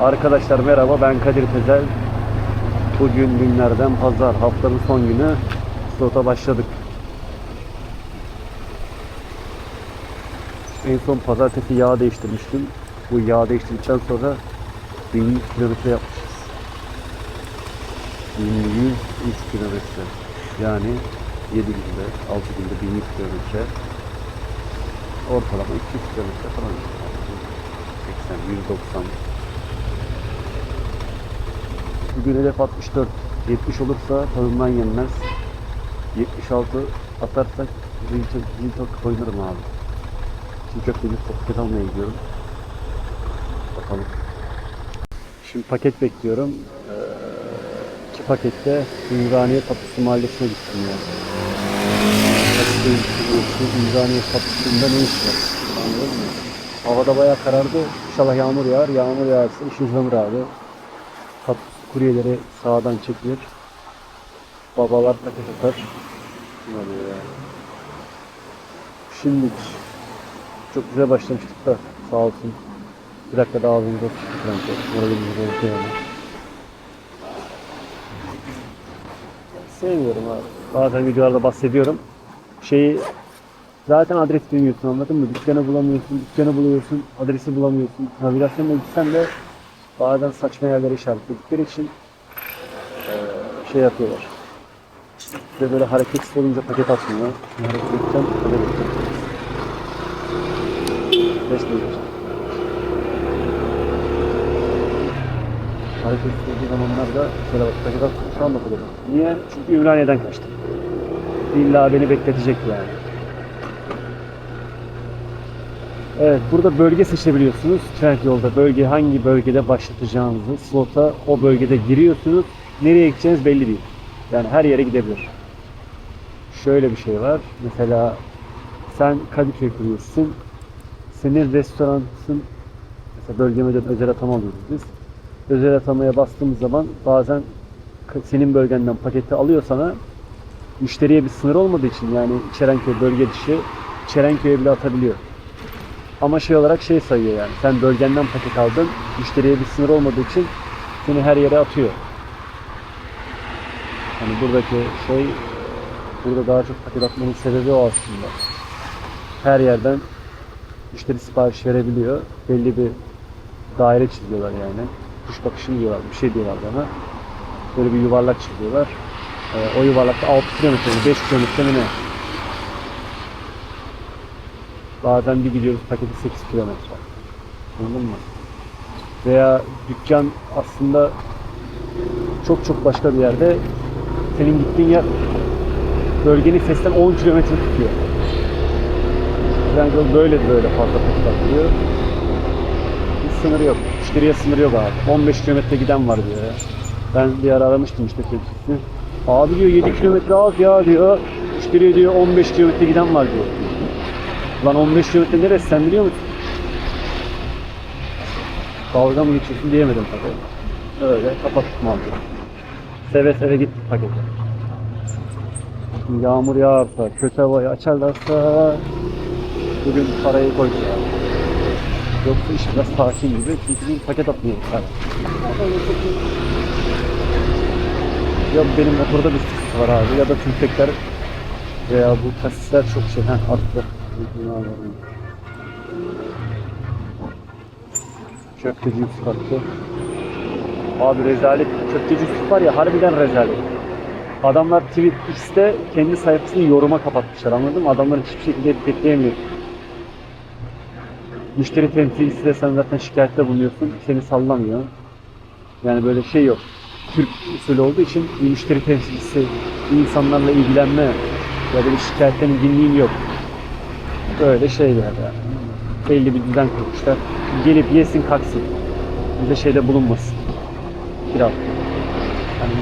Arkadaşlar merhaba ben Kadir Tezel. Bugün günlerden pazar haftanın son günü slota başladık. En son pazartesi yağ değiştirmiştim. Bu yağ değiştirdikten sonra 1100 kilometre yapmışız. 1100 kilometre. Yani 7 günde, 6 günde 1100 kilometre. Ortalama 200 kilometre falan. 80, 190. Bugün hedef 64. 70 olursa tadından yenmez. 76 atarsak zil, zil tok oynarım abi. Çiğ köfteli sohbet almaya gidiyorum. Bakalım. Şimdi paket bekliyorum. Ee, iki pakette Ümraniye Tatlısı Mahallesi'ne gittim ya. Tatlısı Ümraniye Tatlısı'nda ne iş var? Anladın? Havada bayağı karardı. İnşallah yağmur yağar. Yağmur yağarsa iş hızlanır abi. Kuryeleri sağdan çekilir. Babalar paket atar. Şimdi çok güzel başlamıştık da sağ olsun. Bir dakika daha ağzımıza tuttu Franco. Moralimizi bozdu yani. Sevmiyorum abi. Bazen videolarda bahsediyorum. Şeyi zaten adres bilmiyorsun anladın mı? Dükkanı bulamıyorsun, dükkanı buluyorsun, adresi bulamıyorsun. Navigasyonla gitsen de bazen saçma yerlere işaretledikleri için eee, şey yapıyorlar. Ve böyle hareketsiz olunca paket atmıyor. Şimdi hareket edeceğim, paket edeceğim. Beş milyar. Hareket ettiği zamanlarda şöyle bak paket at, şu anda. Niye? Çünkü Ümraniye'den kaçtım. İlla beni bekletecek yani. Evet, burada bölge seçebiliyorsunuz. Trend yolda bölge hangi bölgede başlatacağınızı, slota o bölgede giriyorsunuz. Nereye gideceğiniz belli değil. Yani her yere gidebilir. Şöyle bir şey var. Mesela sen Kadıköy kuruyorsun. Senin restoranın mesela bölgemeden özel atama alıyoruz biz. Özel atamaya bastığımız zaman bazen senin bölgenden paketi alıyor sana. Müşteriye bir sınır olmadığı için yani İçerenköy bölge dışı İçerenköy'e bile atabiliyor. Ama şey olarak şey sayıyor yani. Sen bölgenden paket aldın. Müşteriye bir sınır olmadığı için seni her yere atıyor. Hani buradaki şey burada daha çok paket atmanın sebebi o aslında. Her yerden müşteri sipariş verebiliyor. Belli bir daire çiziyorlar yani. Kuş bakışı mı diyorlar, bir şey diyorlar bana. Böyle bir yuvarlak çiziyorlar. Ee, o yuvarlakta 6 kilometre mi, 5 kilometre mi ne? Bazen bir gidiyoruz paketi 8 kilometre. Anladın mı? Veya dükkan aslında çok çok başka bir yerde. Senin gittiğin yer bölgenin sesten 10 kilometre tutuyor. Yani böyle böyle fazla paket atılıyor. Bir sınır yok. Müşteriye sınır yok abi. 15 kilometre giden var diyor ya. Ben bir ara aramıştım işte. Abi diyor 7 kilometre az ya diyor. Müşteriye diyor 15 kilometre giden var diyor. Lan 15 kilometre neresi sen biliyor musun? Dalga mı geçiyorsun diyemedim tabii. Öyle kapattık mantığı. Seve seve gittik pakete. Şimdi Yağmur yağarsa, kötü havayı açarlarsa bugün parayı koyduk yani. Yoksa iş biraz sakin gibi çünkü biz paket atmıyoruz. Yani. Ya benim motorda bir sıkıntı var abi ya da tümsekler veya bu kasisler çok şey heh, arttı. Köfteci Yusuf attı. Abi rezalet. Köfteci Yusuf var ya harbiden rezalet. Adamlar tweet X'te kendi sayfasını yoruma kapatmışlar anladın mı? Adamlar hiçbir şekilde etiketleyemiyor. Müşteri temsilcisi de sen zaten şikayette bulunuyorsun. Seni sallamıyor. Yani böyle şey yok. Türk usulü olduğu için müşteri temsilcisi insanlarla ilgilenme ya da bir şikayetlerini dinleyim yok. Böyle şeyler yani. Belli bir düzen kurmuşlar. Gelip yesin kalksın. Bize şeyde bulunmasın. Bir. Hani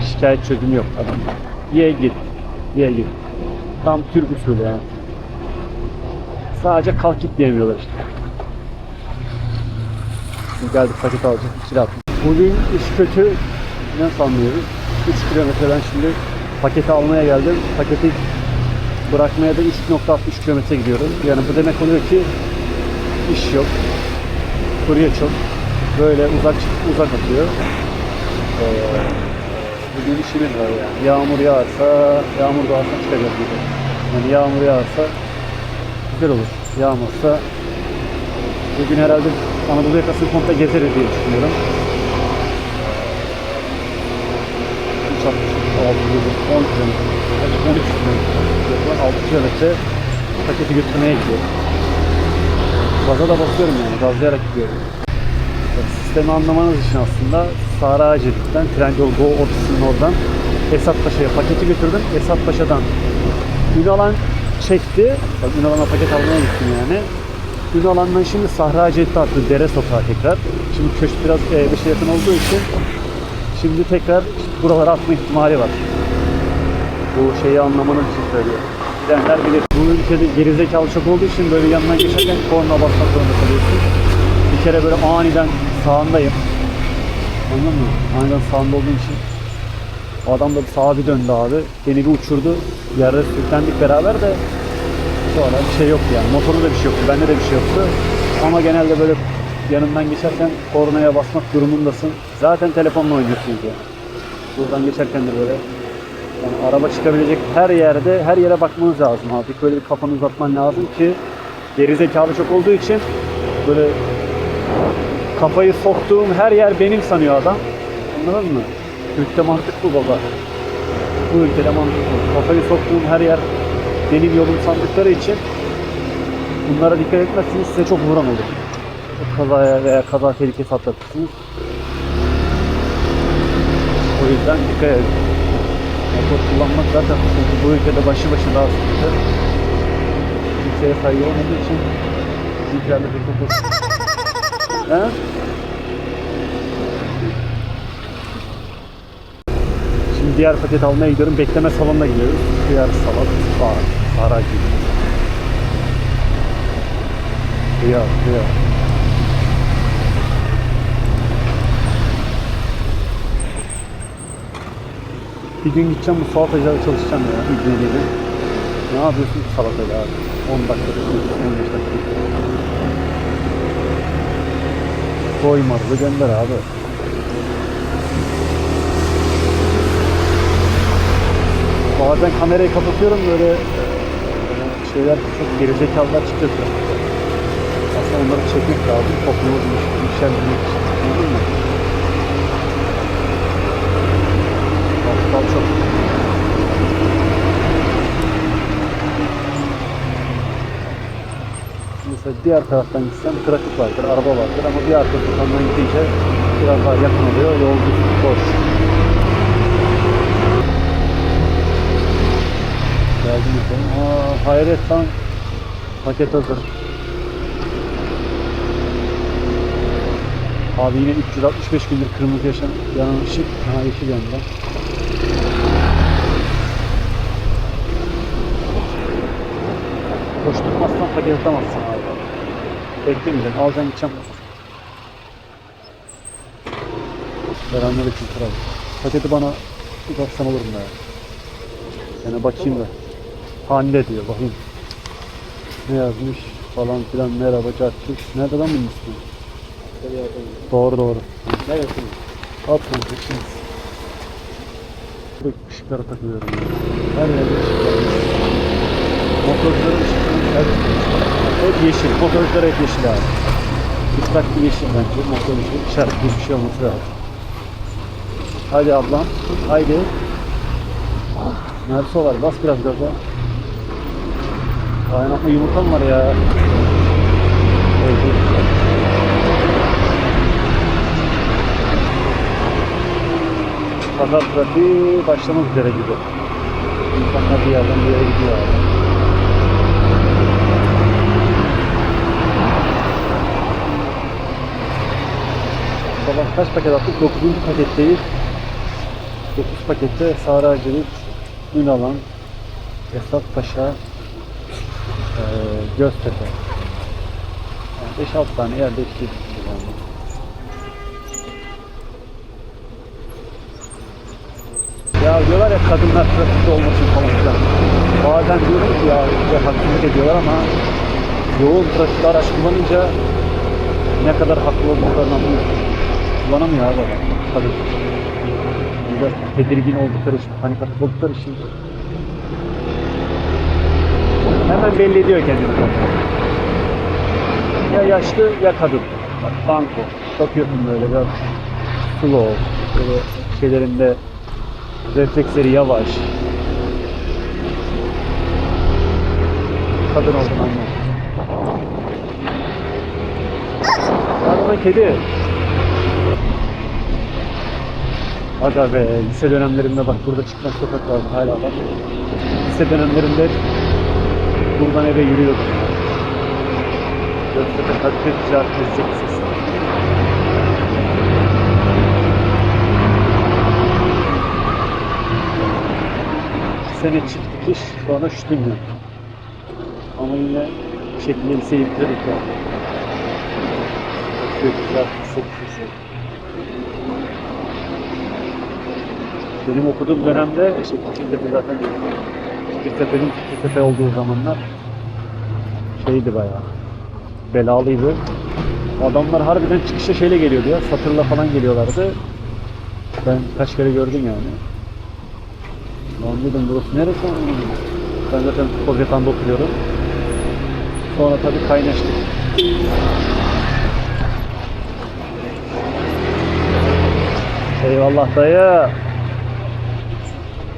bir şikayet çözümü yok adam. Ye git. Ye git. Tam Türk usulü yani. Sadece kalk git diyemiyorlar işte. Şimdi geldik paket. İçeri attık. Bugün iş kötü. Nasıl anlıyoruz? 3 kilometreden şimdi paketi almaya geldim. Paketi bırakmaya da 3.63 kilometre gidiyorum. Yani bu demek oluyor ki iş yok. Kurye çok. Böyle uzak uzak atıyor. Ee, bugün işimiz var yani. Yağmur yağarsa, yağmur doğarsa çıkacağız gibi. Yani yağmur yağarsa güzel olur. Yağmazsa bugün herhalde Anadolu yakasını komple gezeriz diye düşünüyorum. 3 6 10 kilometre, 13 kilometre, 6 kilometre paketi götürmeye gidiyorum. Gaza da basıyorum yani, gazlayarak gidiyorum. Sistemi anlamanız için aslında Sahra Acil'den Trendyol Go ofisinin oradan Esat Paşa'ya paketi götürdüm. Esat Paşa'dan Ünalan çekti. Bak Ünalan'a paket almaya gittim yani. Ünalan'dan şimdi Sahra Acil'de attı. Dere sokağı tekrar. Şimdi köşk biraz E5'e yakın olduğu için şimdi tekrar buralara atma ihtimali var. Bu şeyi anlamanız için söylüyorum. Bilenler bilir. Bu ülkede gerizekalı çok olduğu için böyle yanından geçerken korna basmak zorunda kalıyorsun. Bir kere böyle aniden sağındayım. Anladın mı? Aniden sağında olduğum için adam da sağa bir döndü abi. Beni bir uçurdu. Yerde sürüklendik beraber de sonra bir şey yoktu yani. Motorunda bir şey yoktu. Bende de bir şey yoktu. Ama genelde böyle yanından geçerken kornaya basmak durumundasın. Zaten telefonla oynuyorsunuz yani. Buradan geçerken de böyle yani araba çıkabilecek her yerde, her yere bakmanız lazım abi. Böyle bir kafanı uzatman lazım ki gerizekalı çok olduğu için böyle kafayı soktuğum her yer benim sanıyor adam. Anladın mı? Ülkede mantık bu baba. Bu ülkede mantık bu. Kafayı soktuğum her yer benim yolum sandıkları için bunlara dikkat etmezseniz size çok vuran olur. Kazaya veya kaza tehlikesi atlatırsınız. O yüzden dikkat edin. Motor kullanmak zaten sıkıntı. Bu ülkede başı başına daha sıkıntı. Kimseye saygı olmadığı için bizimkilerle pek çok He? Şimdi diğer paket almaya gidiyorum. Bekleme salonuna gidiyoruz. Diğer salon var. Ara gibi. Riyad, Riyad. Bir gün gideceğim bu salatacıda çalışacağım ya. İbne gibi. Ne yapıyorsun ki salatayla abi? 10 dakikada, 15 dakikada. Doymadı gönder abi. Bazen kamerayı kapatıyorum böyle e, şeyler çok gerizekalılar çıkıyor. Aslında onları çekmek lazım. Toplumu yükseltmek için. Anladın mı? Aptal çok. Mesela diğer taraftan gitsem trafik vardır, araba vardır ama bir arka sokaktan gidince biraz daha yakın oluyor, yol düz, boş. Geldim bakalım. Aa, hayret lan. Paket hazır. Abi yine 365 gündür kırmızı yaşam yanan ışık. Ha yeşil yanında. Koşturmazsan paket atamazsın abi. Beklemeyeceksin. Alacaksın gideceğim. Selamünaleyküm kral. Paketi bana uzatsan olur mu ya? Yani bakayım da. Hande diyor bakayım. Ne yazmış falan filan merhaba çarpmış. Nerede lan bunun ismi? Doğru doğru. Ne yapıyorsun? At şimdi. Burada ışıklara takılıyorum. Her yerde ışıklar. Motorcuların her Hep yeşil. Motorcular hep yeşil abi. Dikkatli yeşil bence. Motor yeşil. İşaretli bir şey olması lazım. Hadi ablam. Haydi. Nerede var? Bas biraz gaza. Kaynatma yumurtam var ya. Evet, evet. Pazar trafiği başlamak üzere gibi. İnsanlar bir yerden bir yere gidiyor abi. Sabah kaç paket attık? 9. paketteyiz. 9 pakette Sahra Acılık, Ünalan, Esat Paşa, eee Göztepe. Yani 5-6 tane yer değiştirdik. Yani. Ya diyorlar ya kadınlar trafikte olmasın falan filan. Bazen diyorum ki ya işte haksızlık ediyorlar ama yoğun trafikte araç kullanınca ne kadar haklı olduklarını anlıyorsun. Kullanamıyor abi adam. Kadın. Burada tedirgin oldukları için, panik atak oldukları için hemen belli ediyor kendini. Ya yaşlı ya kadın. Bak banko. Bakıyorsun böyle biraz slow. Böyle şeylerinde refleksleri yavaş. Kadın olduğunu anlar. Yanına kedi. Aga be lise dönemlerimde bak burada çıkmaz sokak vardı hala var. Lise dönemlerinde buradan eve yürüyordum. Göztepe Kadıköy Ticaret Meslek Lisesi. Sene çift dikiş sonra şütüngüm. Ama yine bir şekilde liseyi bitirdik ya. Kadıköy Ticaret Meslek Lisesi. Benim okuduğum dönemde işte Fikirtepe zaten Fikirtepe'nin Fikirtepe olduğu zamanlar şeydi bayağı belalıydı. Adamlar harbiden çıkışa şeyle geliyordu ya, satırla falan geliyorlardı. Ben kaç kere gördüm yani. Lan dedim burası neresi? Ben zaten Kozyatağ'da oturuyorum. Sonra tabii kaynaştık. Eyvallah dayı.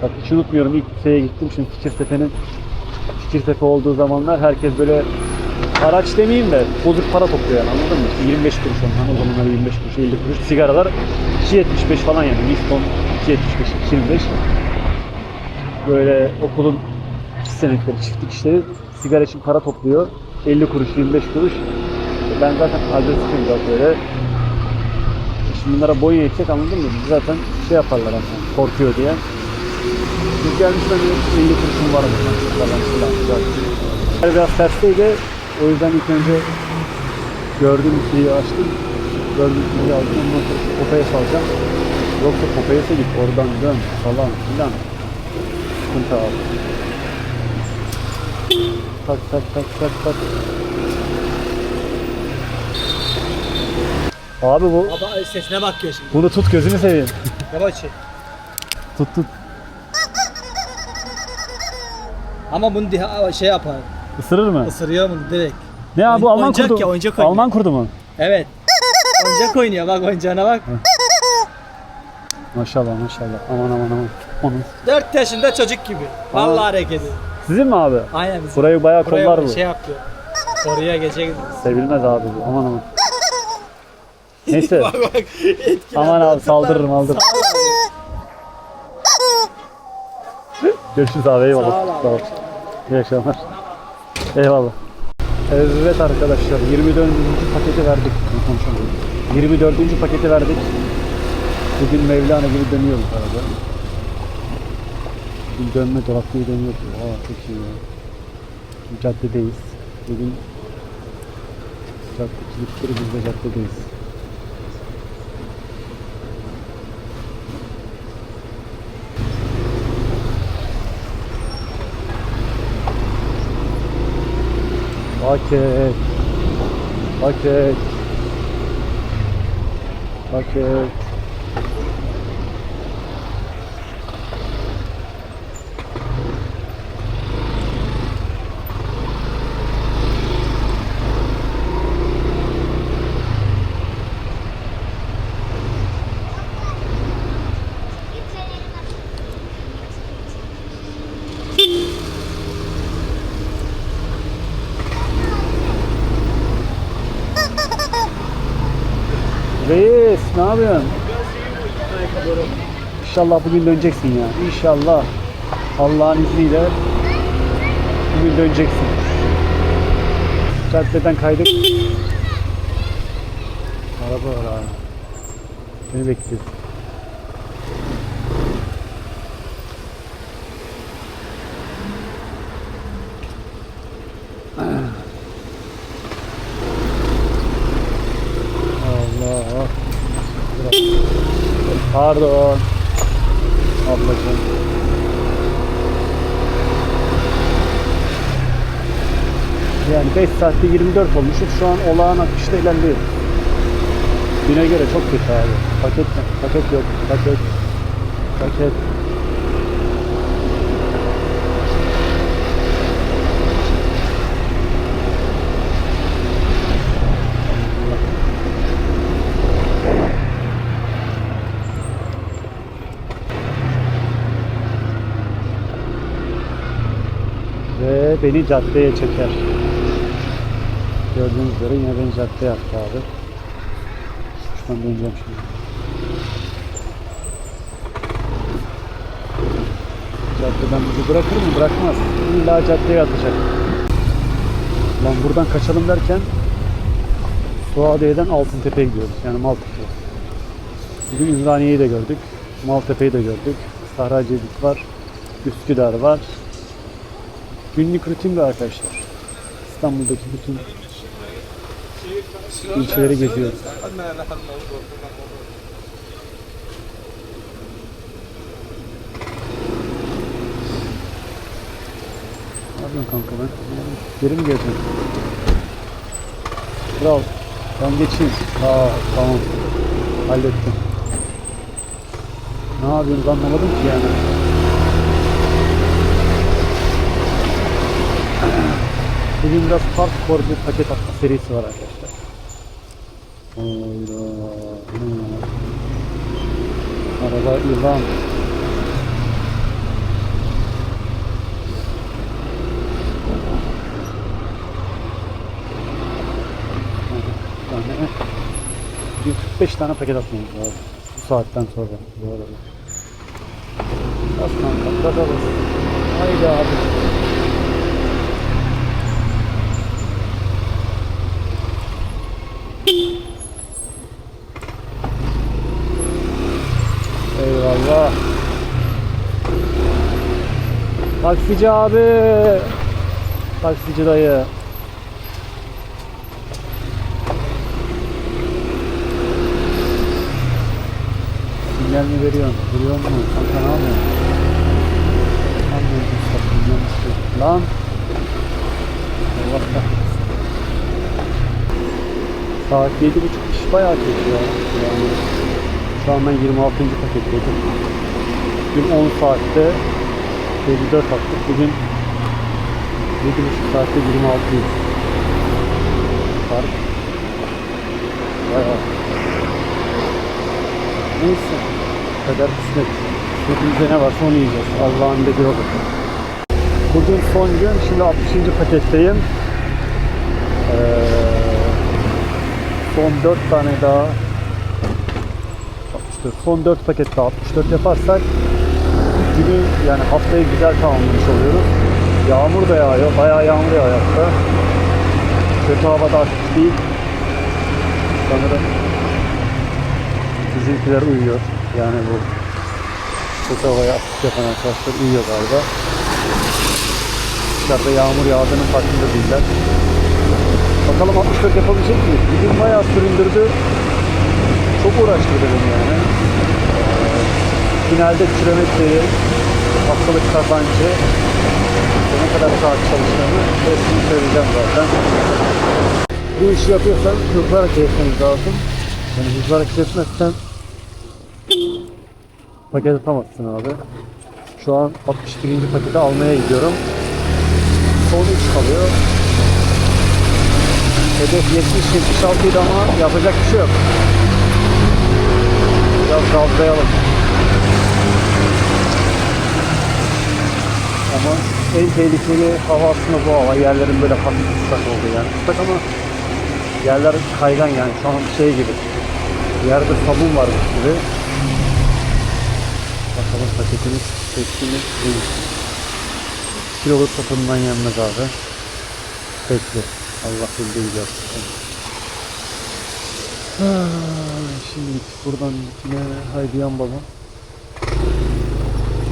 Bak hiç unutmuyorum ilk şeye gittim şimdi Fikirtepe'nin Fikirtepe olduğu zamanlar herkes böyle araç demeyeyim de bozuk para topluyor yani anladın mı? İşte 25 kuruş ondan o zamanlar 25 kuruş 50 kuruş sigaralar 2.75 falan yani Winston 2.75 25 böyle okulun senetleri çiftlik işleri sigara için para topluyor 50 kuruş 25 kuruş ben zaten agresifim biraz böyle Şimdi bunlara boyun eğitsek anladın mı? Zaten şey yaparlar aslında korkuyor diye. Gelmişler bir 50 kuruşum var mı? Biraz tersteydi. O yüzden ilk önce gördüğüm şeyi açtım. Gördüğüm şeyi aldım. Ondan sonra Popeyes alacağım. Yoksa Popeyes'e git oradan dön falan filan. Sıkıntı abi. Tak tak tak tak tak. Abi bu Baba sesine bakıyor şimdi. bunu tut gözünü seveyim. Yavaş çek. Tut tut. Ama bunu diha- şey yapar. Isırır mı? Isırıyor bunu direkt. Ne abi bu Alman Oyuncak kurdu? ya, oyuncak oynuyor. Alman kurdu mu? Evet. oyuncak oynuyor bak oyuncağına bak. Maşallah maşallah. Aman aman aman. Aman. 4 yaşında çocuk gibi. Vallahi hareketi. Sizin mi abi? Aynen bizim. Burayı bayağı Buraya kollar bu. şey yapıyor. Oraya gece gidiyor. Sevilmez abi bu. Aman aman. Neyse. aman abi saldırırım aldırırım. Görüşürüz abi eyvallah. Sağ ol abi. Sağ ol. İyi akşamlar. Eyvallah. Evet arkadaşlar 24. paketi verdik. Konuşalım. 24. paketi verdik. Bugün Mevlana gibi dönüyoruz arada. Bugün dönme dolap gibi dönüyoruz. Aa çok iyi ya. Caddedeyiz. Bugün caddecilikleri biz de caddedeyiz. Paket. Paket. Paket. Reis ne yapıyorsun? İnşallah bugün döneceksin ya. İnşallah. Allah'ın izniyle bugün döneceksin. Caddeden kaydık. Araba var abi. Seni bekliyoruz. Allah. Pardon. Ablacığım. Yani 5 saatte 24 olmuşuz. Şu an olağan akışta ilerliyoruz. Düne göre çok kötü abi. Paket, paket yok. Paket. Paket. Ve beni caddeye çeker. Gördüğünüz üzere yine beni caddeye attı abi. Şuradan döneceğim şimdi. Caddeden bizi bırakır mı? Bırakmaz. İlla caddeye atacak. Lan buradan kaçalım derken Suadiye'den Altıntepe'ye gidiyoruz. Yani Maltepe. Bugün Ümraniye'yi de gördük. Maltepe'yi de gördük. Sahra Cedid var. Üsküdar var. Günlük rutin bu arkadaşlar. İstanbul'daki bütün ilçeleri geziyoruz. Yapıyorsun kanka ben? Geri mi geleceğim? Kral, ben geçeyim. Aa, tamam. Hallettim. Ne yapıyorsunuz anlamadım ki yani. Bugün biraz hardcore bir paket atma serisi var arkadaşlar. Hayda. Araba yılan. tane 145 tane paket atmamız lazım. Bu saatten sonra bu arada. Gaza bas. Haydi abi. Eyvallah. Taksici abi. Taksici dayı. Sinyal mi veriyorsun? Duruyor mu? Kanka ne yapıyorsun? Lan. Allah. Saat 7.30 iş bayağı kötü ya. Yani şu an ben 26. paketteydim. Dün 10 saatte 54 attık. Bugün 7.5 saatte 26 'yız. Fark. Bayağı. Neyse. Kader kısmet. Kısmetimizde ne varsa onu yiyeceğiz. Allah'ın dediği olur. Bugün son gün. Şimdi 60. paketteyim. Ee, son 4 tane daha 64. Son 4 paket daha 64 yaparsak günü yani haftayı güzel tamamlamış oluyoruz. Yağmur da yağıyor. Bayağı yağmur yağıyor hatta. Kötü hava da hafif değil. Sanırım bizimkiler uyuyor. Yani bu kötü havaya aktif yapan arkadaşlar uyuyor galiba. Dışarıda yağmur yağdığının farkında değiller. Bakalım 64 yapabilecek miyiz? Bugün bayağı süründürdü. Çok uğraştırdı beni yani. Finalde kilometreyi, haftalık kazancı, ve ne kadar saat çalıştığımı hepsini söyleyeceğim zaten. Bu işi yapıyorsan hızlı hareket etmeniz lazım. Yani hızlı hareket etmezsen paket atamazsın abi. Şu an 61. paketi almaya gidiyorum. Son 3 kalıyor. Hedef 70-76 idi ama yapacak bir şey yok. Biraz gazlayalım. Ama en tehlikeli hava aslında bu hava. Yerlerin böyle hafif ıslak oldu yani. Islak ama yerler kaygan yani. Şu an şey gibi. Yerde sabun varmış gibi. Bakalım paketimiz seçti mi değil. Kiloluk sapından yenmez abi. Bekle. Allah bildiği yapsın. Şimdi buradan yine haydi yan baba.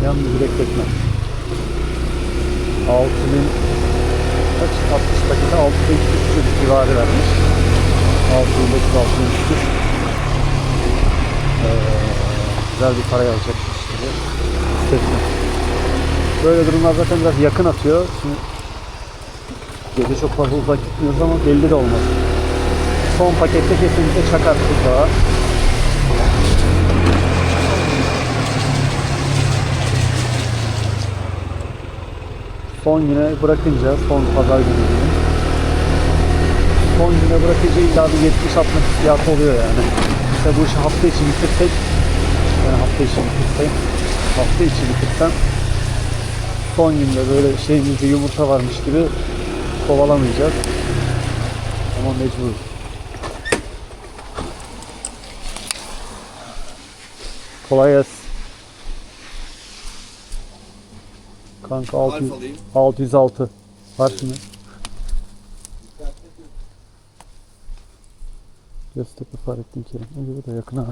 Yan bir bekletme. 6000 kaç 60 pakete 6300 civarı vermiş. 6500 6300 ee, güzel bir para yazacak hissettim. Böyle durumlar zaten biraz yakın atıyor. Şimdi gece çok fazla uzak gitmiyoruz ama belli de olmaz. Son pakette kesinlikle çakar tuzağı. Son güne bırakınca, son pazar günü diyelim. Son güne bırakınca illa bir 70-60 fiyat oluyor yani. İşte bu işi hafta içi bitirsek, yani hafta içi bitirsek, hafta içi bitirsem son günde böyle şeyimizde yumurta varmış gibi kovalamayacağız. Ama mecburuz. Kolay gelsin. Kanka 600, Harf alayım. 606. Harf mi? Göztepe Fahrettin Kerim. Öyle de yakın abi.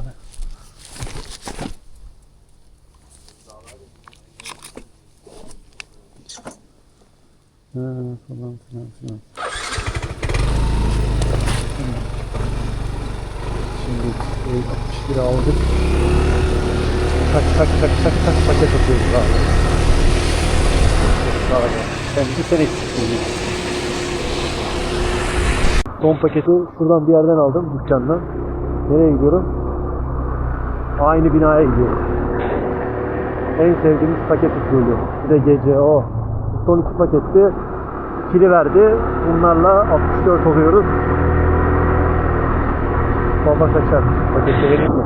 Ha, falan filan filan. Şimdi e, 61 aldık. Tak tak tak tak tak paket atıyoruz abi. Ol. Ben bir sene eksikliğim. Son paketi şuradan bir yerden aldım dükkandan. Nereye gidiyorum? Aynı binaya gidiyorum. En sevdiğimiz paket usulü. Bir de gece o. Son iki paketti. İkili verdi. Bunlarla 64 oluyoruz. Baba kaçar. Paketi vereyim mi?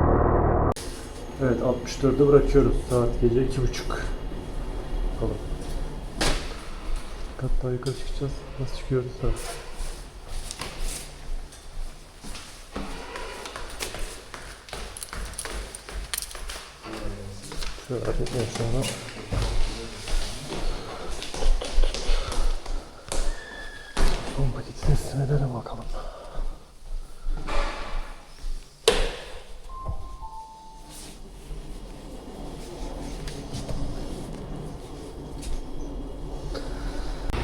Evet 64'ü bırakıyoruz. Saat gece 2.30. Bakalım. Kat daha yukarı çıkacağız. Nasıl çıkıyoruz da? Şöyle ateşler sonra. Son paketi teslim edelim bakalım.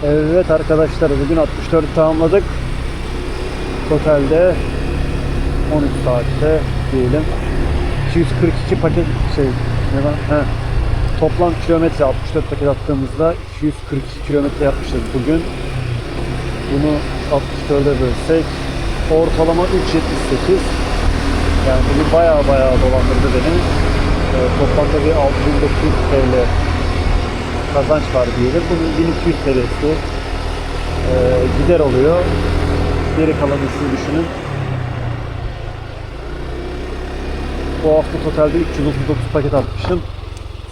Evet arkadaşlar bugün 64 tamamladık. Totalde 13 saatte diyelim. 242 paket şey ne var? He. Toplam kilometre 64 paket attığımızda 242 kilometre yapmışız bugün. Bunu 64'e bölsek ortalama 3.78 yani bugün baya baya dolandırdı beni. Ee, toplamda bir 6900 TL kazanç var diyelim. Bunun 1200 TL'si e, gider oluyor. Geri kalanı düşünün. Bu hafta totalde 339 paket atmışım.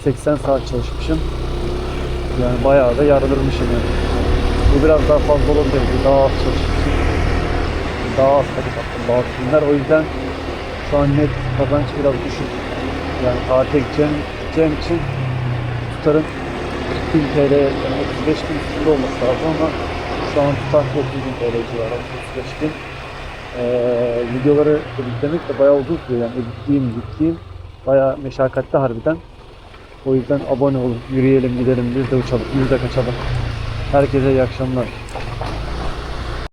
80 saat çalışmışım. Yani bayağı da yarılırmışım yani. Bu biraz daha fazla olabilirdi. Daha az çalışmışım. Daha az paket attım bazı günler. O yüzden şu an net kazanç biraz düşük. Yani tatile gideceğim, gideceğim için tutarım 40 bin TL, yani 35 bin üstünde olması lazım ama şu an tutar 30 bin TL civarı, 35 bin. Ee, videoları editlemek de bayağı uzun sürüyor yani editleyeyim, editleyeyim. Bayağı meşakkatli harbiden. O yüzden abone olun, yürüyelim, gidelim, biz de uçalım, biz de kaçalım. Herkese iyi akşamlar.